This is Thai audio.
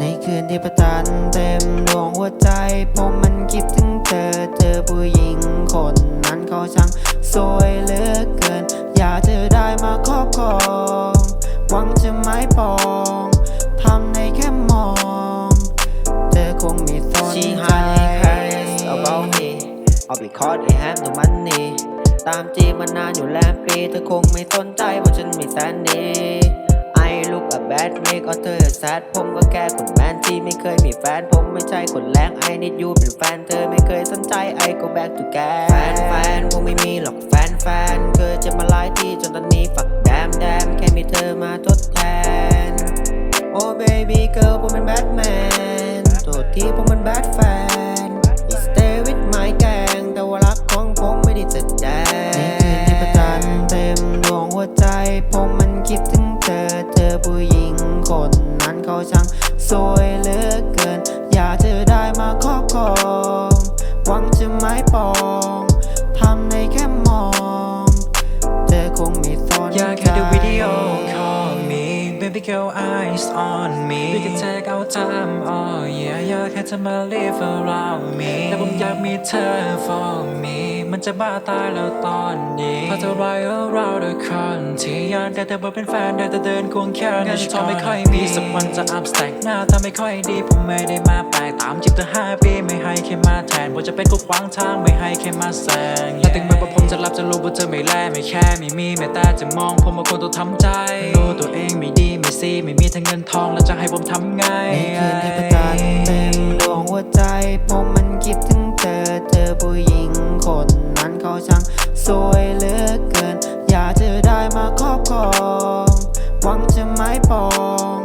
ในคืนที่ประจันเต็มดวงหัวใจ ผมมันคิดถึงเธอเธอผู้หญิงคนนั้นเขาช่างสวยเหลือเกิน อยากจะได้มาครอบครอง หวังจะไม่ปองทำในแค่มอง เธอคงมีสนใจ about me All because I have no money ตามจีบมานานอยู่แลมปีเธอคงไม่สนใจว่าฉันไม่แสนดี look a bad make เอเธอ sad ผมก็แค่คนแมนที่ไม่เคยมีแฟน ผมไม่ใช่คนแรง I need you เป็นแฟนเธอไม่เคยสนใจ I go back to แกแฟนแฟนคงไม่มีหรอกแฟนแฟนเคยจะมาหลายที่จนตอนนี้ฝักแดมแดมแค่มีเธอมาทดแทน Oh baby girl ผมเป็นแบทแมนโทษทีผมเป็นแบทแฟน ช่างสวยเหลือเกิน อยากจะได้มาครอบครอง หวังจะไม่ปองทำในแค่มอง เธอคงไม่สนอยากใจแค่ดูวิดีโอ call me baby girl eyes on me we can take our time oh yeah อยากแค่เธอมา live around me แต่ผมอยากมีเธอ for me มันจะบ้าตายแล้วตอนนี้พอเธอ ride around the country อยากได้เธอมาเป็นแฟนได้แต่เดินควงแขนเงินทองไม่ค่อยมีสักวันจะ up stack หน้าเธอไม่ค่อยดีผมไม่ได้มาแปลกตามจีบเธอห้าปีไม่ให้แค่มาแทนผมจะเป็นผู้ขวางทางไม่ให้แค่มาแซงและถึงแม้ว่าผมจะรับจะรู้ว่าเธอไม่แลไม่แค่ไม่มีแม้แต่จะมองผมว่าคนต้องทำใจรู้ตัวเองไม่ดีไม่ซีไม่มีทั้งเงินทองแล้วจะให้ผมทำไง หญิงคนนั้นเขาช่างสวยเหลือเกิน อยากจะได้มาครอบครอง หวังจะไม่ปอง